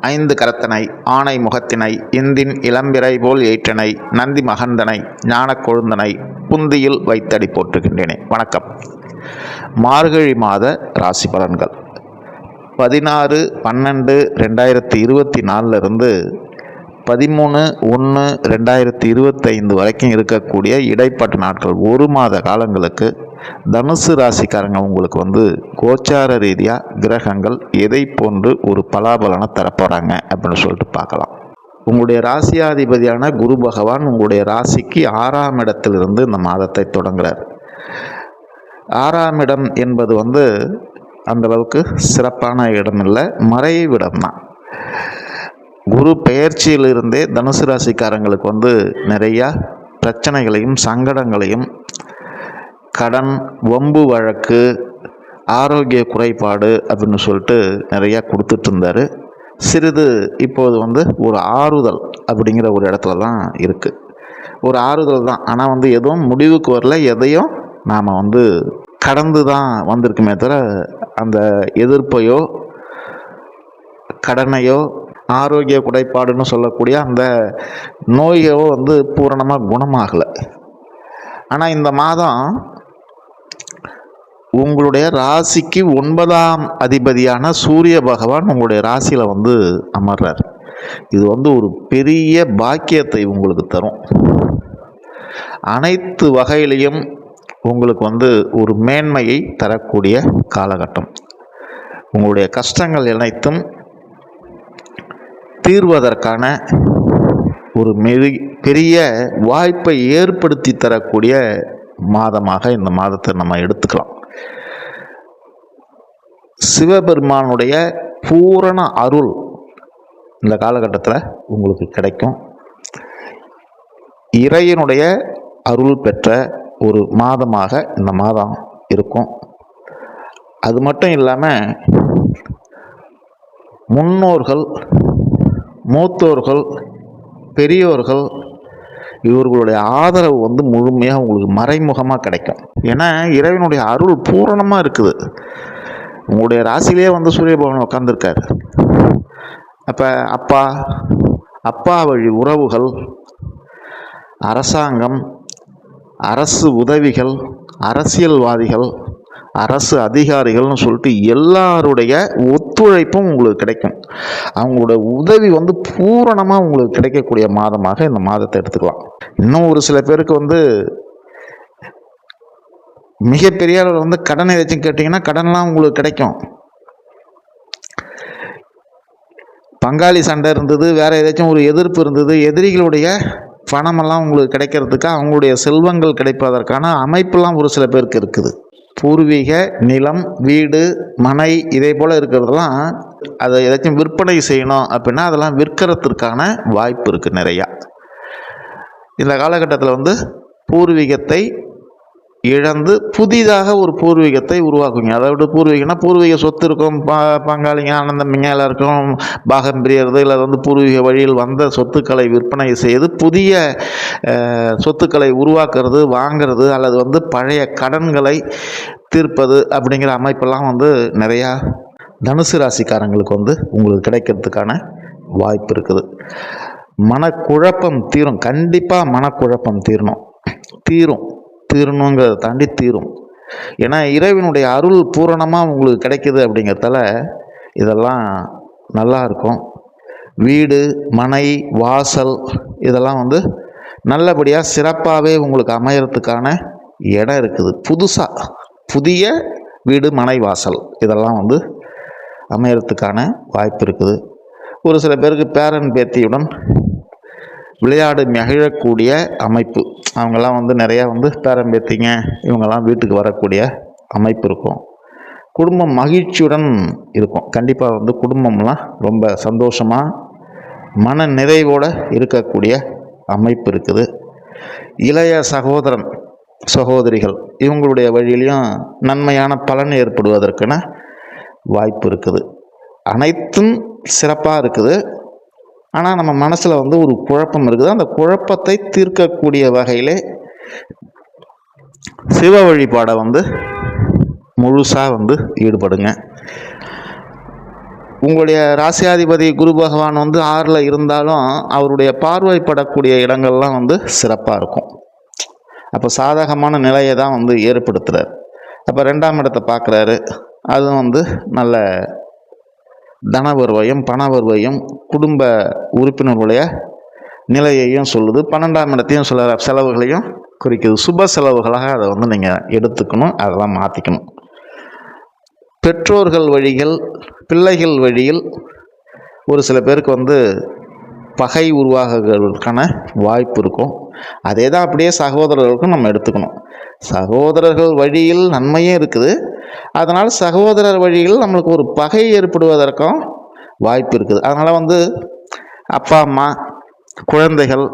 ஐந்து கரத்தனை ஆனை முகத்தினை இந்தின் இளம்பிறை போல் ஏற்றனை நந்தி மகந்தனை ஞான கொழுந்தனை புந்தியில் வைத்தடி போற்றுகின்றேனே. வணக்கம். மார்கழி மாத ராசி பலன்கள். பதினாறு பன்னெண்டு ரெண்டாயிரத்தி இருபத்தி நாலுலேருந்து பதிமூணு ஒன்று ரெண்டாயிரத்தி இருபத்தைந்து வரைக்கும் இருக்கக்கூடிய இடைப்பட்ட நாட்கள் ஒரு மாத காலங்களுக்கு தனுசு ராசிக்காரங்க உங்களுக்கு வந்து கோச்சார ரீதியாக கிரகங்கள் எதை போன்று ஒரு பலாபலனை தரப்போகிறாங்க அப்படின்னு சொல்லிட்டு பார்க்கலாம். உங்களுடைய ராசியாதிபதியான குரு பகவான் உங்களுடைய ராசிக்கு ஆறாம் இடத்திலிருந்து இந்த மாதத்தை தொடங்குறார். ஆறாம் இடம் என்பது வந்து அந்தளவுக்கு சிறப்பான இடம் இல்லை மறைவிடம் தான் குரு பெயர்ச்சியிலிருந்தே தனுசு ராசிக்காரங்களுக்கு வந்து நிறையா பிரச்சனைகளையும் சங்கடங்களையும் கடன் வம்பு வழக்கு ஆரோக்கிய குறைபாடு அப்படின்னு சொல்லிட்டு நிறையா கொடுத்துட்டு இருந்தார் சிறிது இப்போது வந்து ஒரு ஆறுதல் அப்படிங்கிற ஒரு இடத்துல தான் இருக்குது ஒரு ஆறுதல் தான். ஆனால் வந்து எதுவும் முடிவுக்கு வரல. எதையும் நாம் வந்து கடந்து தான் வந்திருக்குமே தவிர அந்த எதிர்ப்பையோ கடனையோ ஆரோக்கிய குறைபாடுன்னு சொல்லக்கூடிய அந்த நோயோ வந்து பூரணமாக குணமாகலை. ஆனால் இந்த மாதம் உங்களுடைய ராசிக்கு ஒன்பதாம் அதிபதியான சூரிய பகவான் உங்களுடைய ராசியில் வந்து அமர்றார். இது வந்து ஒரு பெரிய பாக்கியத்தை உங்களுக்கு தரும். அனைத்து வகையிலையும் உங்களுக்கு வந்து ஒரு மேன்மையை தரக்கூடிய காலகட்டம். உங்களுடைய கஷ்டங்கள் அனைத்தும் தீர்வதற்கான ஒரு மெரி பெரிய வாய்ப்பை ஏற்படுத்தி தரக்கூடிய மாதமாக இந்த மாதத்தை நம்ம எடுத்துக்கலாம். சிவபெருமானுடைய பூரண அருள் இந்த காலகட்டத்தில் உங்களுக்கு கிடைக்கும். இறையனுடைய அருள் பெற்ற ஒரு மாதமாக இந்த மாதம் இருக்கும். அது மட்டும் இல்லாமல் முன்னோர்கள் மூத்தோர்கள் பெரியோர்கள் இவர்களுடைய ஆதரவு வந்து முழுமையாக உங்களுக்கு மறைமுகமாக கிடைக்கும். ஏன்னா இறைவனுடைய அருள் பூரணமாக இருக்குது. உங்களுடைய ராசியிலே வந்து சூரிய பகவான் உட்காந்துருக்காரு அப்போ அப்பா அப்பா வழி உறவுகள் அரசாங்கம் அரசு உதவிகள் அரசியல்வாதிகள் அரசு அதிகாரிகள்னு சொல்லிட்டு எல்லாருடைய ஒத்துழைப்பும் உங்களுக்கு கிடைக்கும். அவங்களோட உதவி வந்து பூரணமாக உங்களுக்கு கிடைக்கக்கூடிய மாதமாக இந்த மாதத்தை எடுத்துக்கலாம். இன்னும் ஒரு சில பேருக்கு வந்து மிகப்பெரிய அளவில் வந்து கடன் ஏதாச்சும் கேட்டிங்கன்னா கடன்லாம் உங்களுக்கு கிடைக்கும். பங்காளி சண்டை இருந்தது வேற ஏதாச்சும் ஒரு எதிர்ப்பு இருந்தது எதிரிகளுடைய பணமெல்லாம் உங்களுக்கு கிடைக்கிறதுக்கு அவங்களுடைய செல்வங்கள் கிடைப்பதற்கான அமைப்பெல்லாம் ஒரு சில பேருக்கு இருக்குது. பூர்வீக நிலம் வீடு மனை இதே போல் இருக்கிறதெல்லாம் அதை ஏதாச்சும் விற்பனை செய்யணும் அப்படின்னா அதெல்லாம் விற்கிறதுக்கான வாய்ப்பு இருக்குது நிறையா. இந்த காலகட்டத்தில் வந்து பூர்வீகத்தை இழந்து புதிதாக ஒரு பூர்வீகத்தை உருவாக்குங்க அதாவது பூர்வீகம்னா பூர்வீக சொத்து இருக்கும் பா பங்காளிங்க ஆனந்தமிங்க எல்லாருக்கும் பாகம் பிரியறது இல்லை வந்து பூர்வீக வழியில் வந்த சொத்துக்களை விற்பனை செய்து புதிய சொத்துக்களை உருவாக்குறது வாங்கிறது அல்லது வந்து பழைய கடன்களை தீர்ப்பது அப்படிங்கிற அமைப்பெல்லாம் வந்து நிறையா தனுசு ராசிக்காரங்களுக்கு வந்து உங்களுக்கு கிடைக்கிறதுக்கான வாய்ப்பு இருக்குது. மனக்குழப்பம் தீரும். கண்டிப்பாக மனக்குழப்பம் தீரணும். தீரும். தீரணுங்கிறத தாண்டி தீரும். ஏன்னா இறைவனுடைய அருள் பூரணமாக உங்களுக்கு கிடைக்கிது அப்படிங்கிறதால இதெல்லாம் நல்லா இருக்கும். வீடு மனை வாசல் இதெல்லாம் வந்து நல்லபடியாக சிறப்பாகவே உங்களுக்கு அமையறதுக்கான இடம் இருக்குது. புதுசாக புதிய வீடு மனை வாசல் இதெல்லாம் வந்து அமையறதுக்கான வாய்ப்பு இருக்குது. ஒரு சில பேருக்கு பேரன் பேத்தியுடன் விளையாடு மகிழக்கூடிய அமைப்பு. அவங்கெல்லாம் வந்து நிறையா வந்து பேரம்பேத்திங்க இவங்கெல்லாம் வீட்டுக்கு வரக்கூடிய அமைப்பு இருக்கும். குடும்பம் மகிழ்ச்சியுடன் இருக்கும். கண்டிப்பாக வந்து குடும்பம்லாம் ரொம்ப சந்தோஷமாக மன நிறைவோடு இருக்கக்கூடிய அமைப்பு இருக்குது. இளைய சகோதரன் சகோதரிகள் இவங்களுடைய வழியிலையும் நன்மையான பலன் ஏற்படுவதற்கான வாய்ப்பு இருக்குது. அனைத்தும் சிறப்பாக இருக்குது. ஆனால் நம்ம மனசில் வந்து ஒரு குழப்பம் இருக்குது. அந்த குழப்பத்தை தீர்க்கக்கூடிய வகையிலே சிவ வழிபாடை வந்து முழுசாக வந்து ஈடுபடுங்க. உங்களுடைய ராசியாதிபதி குரு பகவான் வந்து ஆறில் இருந்தாலும் அவருடைய பார்வைப்படக்கூடிய இடங்கள்லாம் வந்து சிறப்பாக இருக்கும். அப்போ சாதகமான நிலையை தான் வந்து ஏற்படுத்துகிறார் அப்போ ரெண்டாம் இடத்தை பார்க்குறாரு. அதுவும் வந்து நல்ல தன வருவாயும் பண வருவாயும் குடும்ப உறுப்பினர்களுடைய நிலையையும் சொல்லுது. பன்னெண்டாம் இடத்தையும் சில செலவுகளையும் குறிக்குது. சுப செலவுகளாக அதை வந்து நீங்கள் எடுத்துக்கணும் அதெல்லாம் மாற்றிக்கணும் பெற்றோர்கள் வழிகள் பிள்ளைகள் வழியில் ஒரு சில பேருக்கு வந்து பகை உருவாகிறதுக்கான வாய்ப்பு இருக்கும். அதே தான் அப்படியே சகோதரர்களுக்கும் நம்ம எடுத்துக்கணும். சகோதரர்கள் வழியில் நன்மையும் இருக்குது. அதனால் சகோதரர் வழியில் நம்மளுக்கு ஒரு பகை ஏற்படுவதற்கும் வாய்ப்பு இருக்குது. அதனால் வந்து அப்பா அம்மா குழந்தைகள்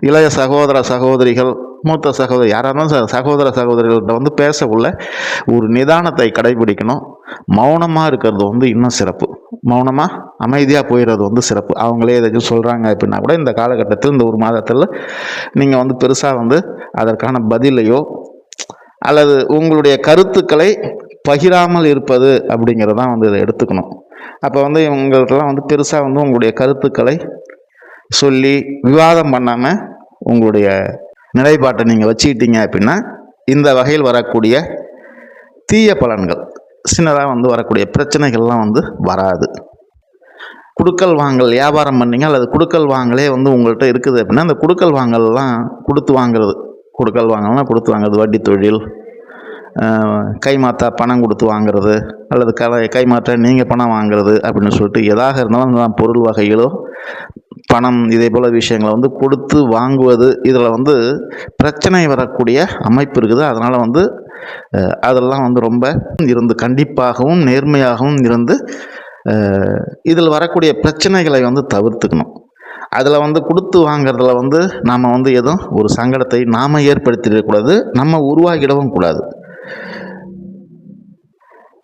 இளைய சகோதர சகோதரிகள் மூத்த சகோதரி யாராலும் இருந்தாலும் சகோதர சகோதரிகள்கிட்ட வந்து பேசக்குள்ள ஒரு நிதானத்தை கடைபிடிக்கணும். மௌனமாக இருக்கிறது வந்து இன்னும் சிறப்பு. மௌனமாக அமைதியாக போயிடுறது வந்து சிறப்பு. அவங்களே எதாச்சும் சொல்கிறாங்க அப்படின்னா கூட இந்த காலகட்டத்தில் இந்த ஒரு மாதத்தில் நீங்கள் வந்து பெருசாக வந்து அதற்கான பதிலையோ அல்லது உங்களுடைய கருத்துக்களை பகிராமல் இருப்பது அப்படிங்கிறதான் வந்து இதை எடுத்துக்கணும். அப்போ வந்து இவங்களுக்கெல்லாம் வந்து பெருசாக வந்து உங்களுடைய கருத்துக்களை சொல்லி விவாதம் பண்ணாமல் உங்களுடைய நிலைப்பாட்டை நீங்கள் வச்சுக்கிட்டீங்க அப்படின்னா இந்த வகையில் வரக்கூடிய தீய பலன்கள் சின்னதாக வந்து வரக்கூடிய பிரச்சனைகள்லாம் வந்து வராது. குடுக்கல் வாங்கல் வியாபாரம் பண்ணீங்க அல்லது குடுக்கல் வாங்கலே வந்து உங்கள்கிட்ட இருக்குது அப்படின்னா அந்த குடுக்கல் வாங்கல்லாம் கொடுத்து வாங்குறது. குடுக்கல் வாங்கலாம் கொடுத்து வாங்குறது. வட்டி தொழில் கைமாத்தா பணம் கொடுத்து வாங்குறது அல்லது கலை கைமாற்ற நீங்கள் பணம் வாங்குறது அப்படின்னு சொல்லிட்டு எதாக இருந்தாலும் அந்த பொருள் வகைகளோ பணம் இதே போல் விஷயங்களை வந்து கொடுத்து வாங்குவது இதில் வந்து பிரச்சனை வரக்கூடிய அமைப்பு இருக்குது. அதனால் வந்து அதெல்லாம் வந்து ரொம்ப இருந்து கண்டிப்பாகவும் நேர்மையாகவும் இருந்து இதில் வரக்கூடிய பிரச்சனைகளை வந்து தவிர்த்துக்கணும். அதில் வந்து கொடுத்து வாங்கிறதுல வந்து நாம் வந்து எதுவும் ஒரு சங்கடத்தை நாம் ஏற்படுத்திடக்கூடாது நம்ம உருவாக்கிடவும் கூடாது.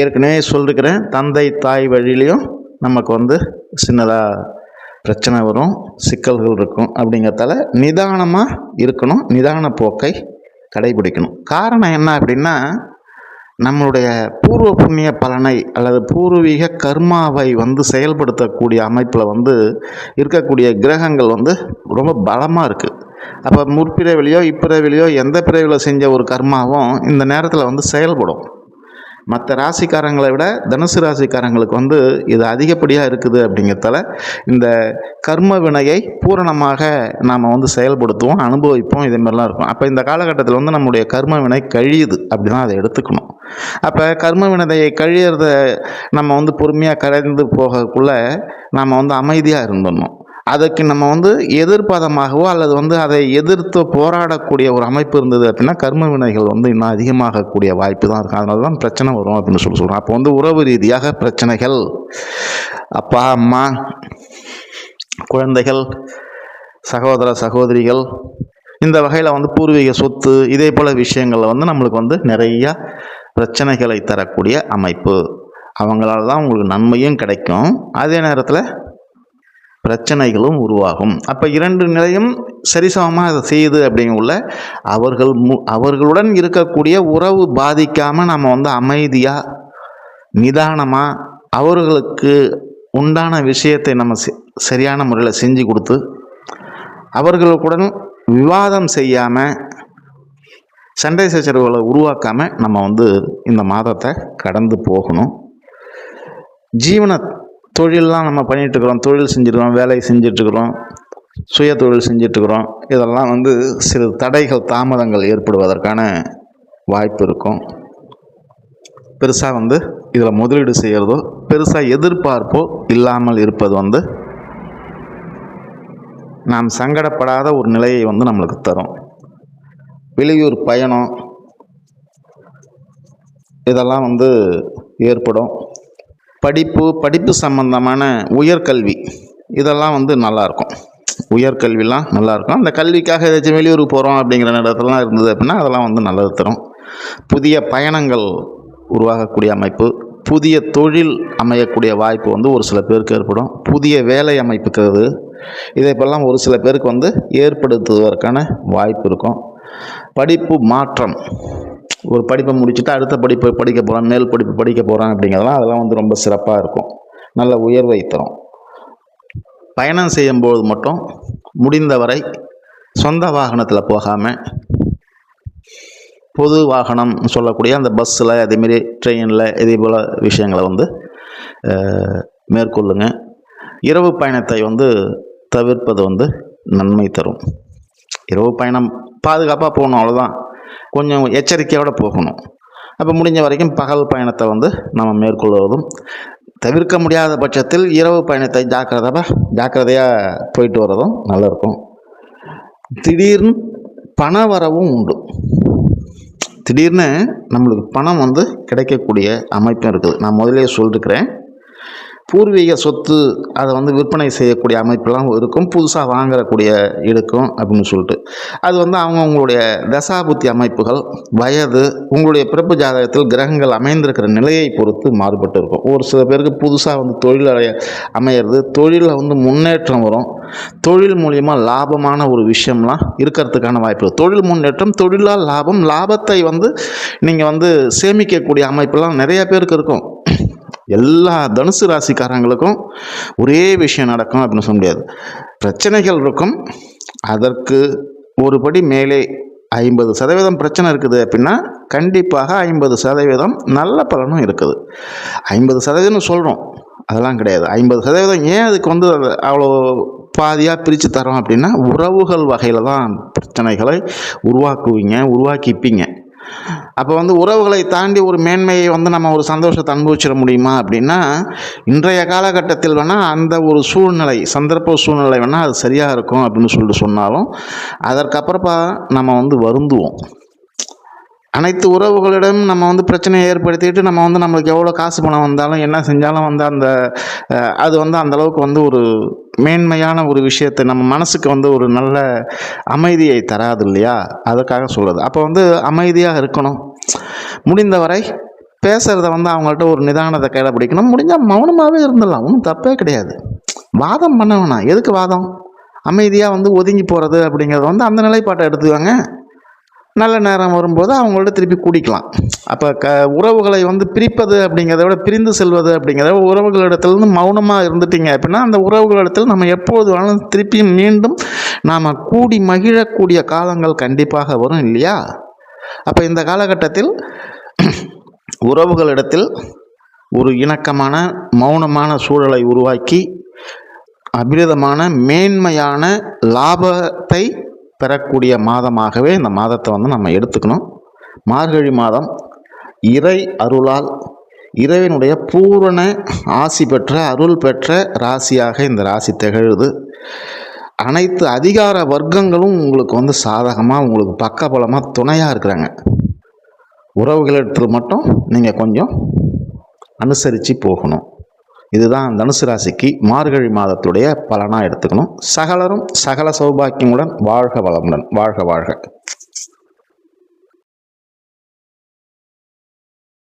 ஏற்கனவே சொல்லிருக்கிறேன் தந்தை தாய் வழியிலையும் நமக்கு வந்து சின்னதாக பிரச்சனை வரும் சிக்கல்கள் இருக்கும் அப்படிங்கிறதால நிதானமாக இருக்கணும் நிதான போக்கை கடைபிடிக்கணும். காரணம் என்ன அப்படின்னா நம்மளுடைய பூர்வ புண்ணிய பலனை அல்லது பூர்வீக கர்மாவை வந்து செயல்படுத்தக்கூடிய அமைப்பில் வந்து இருக்கக்கூடிய கிரகங்கள் வந்து ரொம்ப பலமாக இருக்குது அப்போ முற்பிறவிலையோ இப்பிறவிலையோ எந்த பிறவியில் செஞ்ச ஒரு கர்மாவும் இந்த நேரத்தில் வந்து செயல்படும். மற்ற ராசிக்காரங்களை விட தனுசு ராசிக்காரங்களுக்கு வந்து இது அதிகப்படியாக இருக்குது அப்படிங்கிறதால இந்த கர்ம வினையை பூரணமாக நாம் வந்து செயல்படுத்துவோம் அனுபவிப்போம் இதே மாதிரிலாம் இருக்கும். அப்போ இந்த காலகட்டத்தில் வந்து நம்முடைய கர்ம வினை கழியுது அப்படின்னா அதை எடுத்துக்கணும். அப்போ கர்ம வினதையை கழியறத நம்ம வந்து பொறுமையாக கடந்து போகக்குள்ளே நாம் வந்து அமைதியாக இருந்துடணும். அதுக்கு நம்ம வந்து எதிர்ப்பதமாகவோ அல்லது வந்து அதை எதிர்த்து போராடக்கூடிய ஒரு அமைப்பு இருந்தது அப்படின்னா கர்ம வினைகள் வந்து இன்னும் அதிகமாகக்கூடிய வாய்ப்பு தான் இருக்கும் அதனால தான் பிரச்சனை வரும் அப்படின்னு சொல்லி சொல்கிறோம் அப்போ வந்து உறவு ரீதியாக பிரச்சனைகள் அப்பா அம்மா குழந்தைகள் சகோதர சகோதரிகள் இந்த வகையில் வந்து பூர்வீக சொத்து இதே போல் விஷயங்களில் வந்து நம்மளுக்கு வந்து நிறையா பிரச்சனைகளை தரக்கூடிய அமைப்பு. அவங்களால தான் உங்களுக்கு நன்மையும் கிடைக்கும். அதே நேரத்தில் பிரச்சனைகளும் உருவாகும். அப்போ இரண்டு நிலையும் சரிசமமாக அதை செய்யுது அப்படிங்குள்ள அவர்கள் மு அவர்களுடன் இருக்கக்கூடிய உறவு பாதிக்காமல் நம்ம வந்து அமைதியாக நிதானமாக அவர்களுக்கு உண்டான விஷயத்தை நம்ம சரியான முறையில் செஞ்சு கொடுத்து அவர்களுடன் விவாதம் செய்யாமல் சண்டை சச்சரவுகளை உருவாக்காமல் நம்ம வந்து இந்த மாதத்தை கடந்து போகணும். ஜீவன தொழிலெலாம் நம்ம பண்ணிகிட்ருக்குறோம் இருக்கிறோம் தொழில் செஞ்சுருக்கிறோம் வேலை செஞ்சிட்ருக்குறோம் சுய தொழில் செஞ்சிட்ருக்குறோம் இதெல்லாம் வந்து சிறு தடைகள் தாமதங்கள் ஏற்படுவதற்கான வாய்ப்பு இருக்கும். பெருசாக வந்து இதில் முதலீடு செய்கிறதோ பெருசாக எதிர்பார்ப்போ இல்லாமல் இருப்பது வந்து நாம் சங்கடப்படாத ஒரு நிலையை வந்து நம்மளுக்கு தரும். வெளியூர் பயணம் இதெல்லாம் வந்து ஏற்படும். படிப்பு படிப்பு சம்பந்தமான உயர்கல்வி இதெல்லாம் வந்து நல்லாயிருக்கும் உயர்கல்விலாம் நல்லாயிருக்கும் அந்த கல்விக்காக ஏதாச்சும் வெளியூருக்கு போகிறோம் அப்படிங்கிற இடத்துலலாம் இருந்தது அப்படின்னா அதெல்லாம் வந்து நல்லது தரும். புதிய பயணங்கள் உருவாகக்கூடிய அமைப்பு புதிய தொழில் அமையக்கூடிய வாய்ப்பு வந்து ஒரு சில பேருக்கு ஏற்படும். புதிய வேலை அமைப்புக்கிறது இதை இப்போல்லாம் ஒரு சில பேருக்கு வந்து ஏற்படுத்துவதற்கான வாய்ப்பு இருக்கும். படிப்பு மாற்றம். ஒரு படிப்பை முடிச்சுட்டு அடுத்த படிப்பு படிக்க போகிறான் மேல் படிப்பு படிக்க போகிறான் அப்படிங்கிறதெல்லாம் அதெல்லாம் வந்து ரொம்ப சிறப்பாக இருக்கும். நல்ல உயர்வை தரும். பயணம் செய்யும்போது மட்டும் முடிந்தவரை சொந்த வாகனத்தில் போகாமல் பொது வாகனம் சொல்லக்கூடிய அந்த பஸ்ஸில் அதேமாரி ட்ரெயினில் இதே போல் விஷயங்களை வந்து மேற்கொள்ளுங்க. இரவு பயணத்தை வந்து தவிர்ப்பது வந்து நன்மை தரும். இரவு பயணம் பாதுகாப்பாக போகணும் அவ்வளோதான் கொஞ்சம் எச்சரிக்கையோடு போகணும். அப்போ முடிஞ்ச வரைக்கும் பகல் பயணத்தை வந்து நம்ம மேற்கொள்வதும் தவிர்க்க முடியாத பட்சத்தில் இரவு பயணத்தை ஜாக்கிரதாக ஜாக்கிரதையாக போயிட்டு வர்றதும் நல்லாயிருக்கும் திடீர்னு பண வரவும் உண்டு. திடீர்னு நம்மளுக்கு பணம் வந்து கிடைக்கக்கூடிய அமைப்பும் இருக்குது. நான் முதலே சொல்லிருக்கிறேன். பூர்வீக சொத்து அதை வந்து விற்பனை செய்யக்கூடிய அமைப்பெல்லாம் இருக்கும். புதுசாக வாங்கக்கூடிய இருக்கும் அப்படின்னு சொல்லிட்டு. அது வந்து அவங்க உங்களுடைய தசாபுத்தி அமைப்புகள் வயது உங்களுடைய பிறப்பு ஜாதகத்தில் கிரகங்கள் அமைந்திருக்கிற நிலையை பொறுத்து மாறுபட்டு இருக்கும். ஒரு சில பேருக்கு புதுசாக வந்து தொழில் அடைய அமையிறது தொழிலில் வந்து முன்னேற்றம் வரும். தொழில் மூலியமாக லாபமான ஒரு விஷயம்லாம் இருக்கிறதுக்கான வாய்ப்பு. தொழில் முன்னேற்றம் தொழிலால் லாபம் லாபத்தை வந்து நீங்கள் வந்து சேமிக்கக்கூடிய அமைப்பெல்லாம் நிறைய பேருக்கு இருக்கும். எல்லா தனுசு ராசிக்காரங்களுக்கும் ஒரே விஷயம் நடக்கும் அப்படின்னு சொல்ல முடியாது. பிரச்சனைகள் இருக்கும். அதற்கு ஒரு படி மேலே ஐம்பது சதவீதம் பிரச்சனை இருக்குது அப்படின்னா கண்டிப்பாக ஐம்பது சதவீதம் நல்ல பலனும் இருக்குது. ஐம்பது சதவீதம் சொல்கிறோம் அதெல்லாம் கிடையாது. ஐம்பது சதவீதம் ஏன் அதுக்கு வந்து அவ்வளோ பாதியாக பிரித்து தரோம் அப்படின்னா உறவுகள் வகையில் தான் பிரச்சனைகளை உருவாக்குவீங்க உருவாக்கிப்பீங்க. அப்போ வந்து உறவுகளை தாண்டி ஒரு மேன்மையை வந்து நம்ம ஒரு சந்தோஷத்தை அனுபவிச்சிட முடியுமா அப்படின்னா இன்றைய காலகட்டத்தில் வேணால் அந்த ஒரு சூழ்நிலை சந்தர்ப்ப சூழ்நிலை வேணால் அது சரியாக இருக்கும் அப்படின்னு சொல்லிட்டு சொன்னாலும் அதற்கப்புறப்பா நம்ம வந்து வருந்துவோம். அனைத்து உறவுகளிடம் நம்ம வந்து பிரச்சனையை ஏற்படுத்திட்டு நம்ம வந்து நம்மளுக்கு எவ்வளோ காசு பணம் வந்தாலும் என்ன செஞ்சாலும் வந்து அந்த அது வந்து அந்தளவுக்கு வந்து ஒரு மேன்மையான ஒரு விஷயத்தை நம்ம மனசுக்கு வந்து ஒரு நல்ல அமைதியை தராது இல்லையா? அதுக்காக சொல்லுது அப்போ வந்து அமைதியாக இருக்கணும். முடிந்தவரை பேசுகிறத வந்து அவங்கள்ட்ட ஒரு நிதானத்தை கடைப்பிடிக்கணும் முடிஞ்சால் மௌனமாகவே இருந்துடலாம். ஒன்றும் தப்பே கிடையாது. வாதம் பண்ண வேணாம். எதுக்கு வாதம்? அமைதியாக வந்து ஒதுங்கி போகிறது அப்படிங்கிறது வந்து அந்த நிலைப்பாட்டை எடுத்துக்காங்க. நல்ல நேரம் வரும்போது அவங்கள்ட்ட திருப்பி குடிக்கலாம். அப்போ க உறவுகளை வந்து பிரிப்பது அப்படிங்கிறத விட பிரிந்து செல்வது அப்படிங்கிறத உறவுகளிடத்துலேருந்து மௌனமாக இருந்துட்டீங்க அப்படின்னா அந்த உறவுகளிடத்தில் நம்ம எப்போது வேணாலும் திருப்பி மீண்டும் நாம் கூடி மகிழக்கூடிய காலங்கள் கண்டிப்பாக வரும் இல்லையா? அப்போ இந்த காலகட்டத்தில் உறவுகளிடத்தில் ஒரு இணக்கமான மௌனமான சூழலை உருவாக்கி அபிரதமான மேன்மையான லாபத்தை பெறக்கூடிய மாதமாகவே இந்த மாதத்தை வந்து நம்ம எடுத்துக்கணும். மார்கழி மாதம் இறை அருளால் இறைவனுடைய பூரண ஆசி பெற்ற அருள் பெற்ற ராசியாக இந்த ராசி திகழுது. அனைத்து அதிகார வர்க்கங்களும் உங்களுக்கு வந்து சாதகமாக உங்களுக்கு பக்கபலமாக துணையாக இருக்கிறாங்க. உறவுகளிடத்தில் மட்டும் நீங்கள் கொஞ்சம் அனுசரித்து போகணும். இதுதான் தனுசு ராசிக்கு மார்கழி மாதத்துடைய பலனாக எடுத்துக்கணும். சகலரும் சகல சௌபாக்கியமுடன் வாழ்க வளமுடன். வாழ்க வாழ்க.